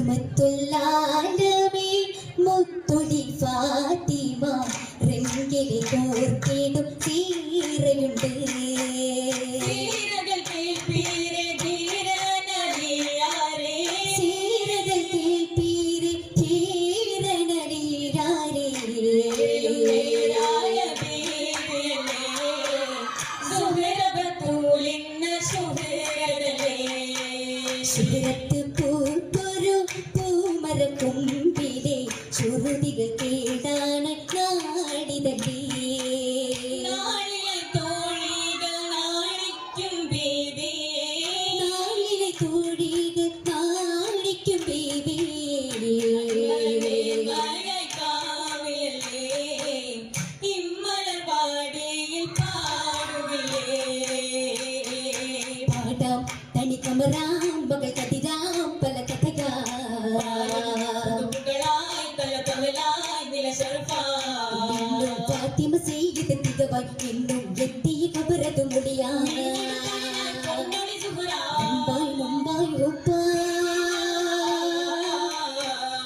റഹ്മത്തുല്ലാലമേ മുത്തൊടി ഫാത്തിമ റെങ്കിലെ കോർക്കേടും തീരയുണ്ട് തീരകൾ പൂമരക്കൊമ്പിലെ ചുരുതികൾ കേടാണ് നാടിതല്ലേ തോഴികൾ നാണിക്കും ബീവിയേ. നാളിലെ തോഴികൾ பாத்திம செய்து திகவாய் இன்னும் எத்திய கபரது முடியா மும்பாய் மும்பாய் ஒப்பா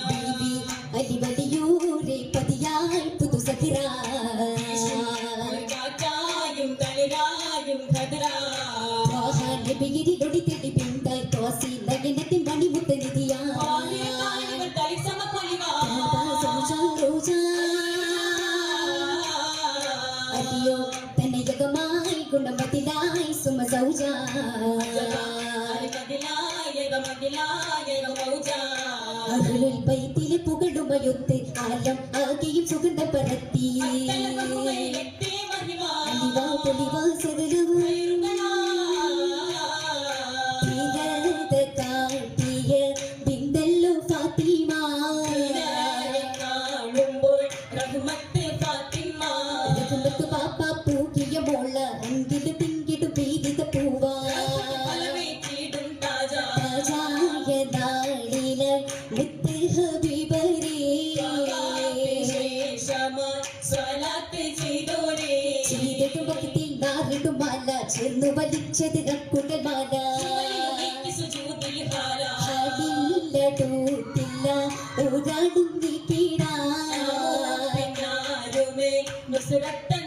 தேவி அலிவலியூரே பதியாய் புது சதிரா. நபிகிரி பிந்தாய் தோசி நகை അയ്യോ തനയകമായി ഗുണമതിലായി സുമ സൗജ അരുളിൽ ബൈത്തിലെ പുകടുമയൊത്ത് ആലം ആകെയും സുഗന്ധം പരത്തി. ബിന്ദല്ലു ഫാത്തിമ. നാറിടു മാല ചേർന്നു വലിച്ചത് കക്കുടൽ മാല ഹാടില്ല തൂത്തില്ല ഊരാടും നീക്കിടാ നുസ്രത്തൻ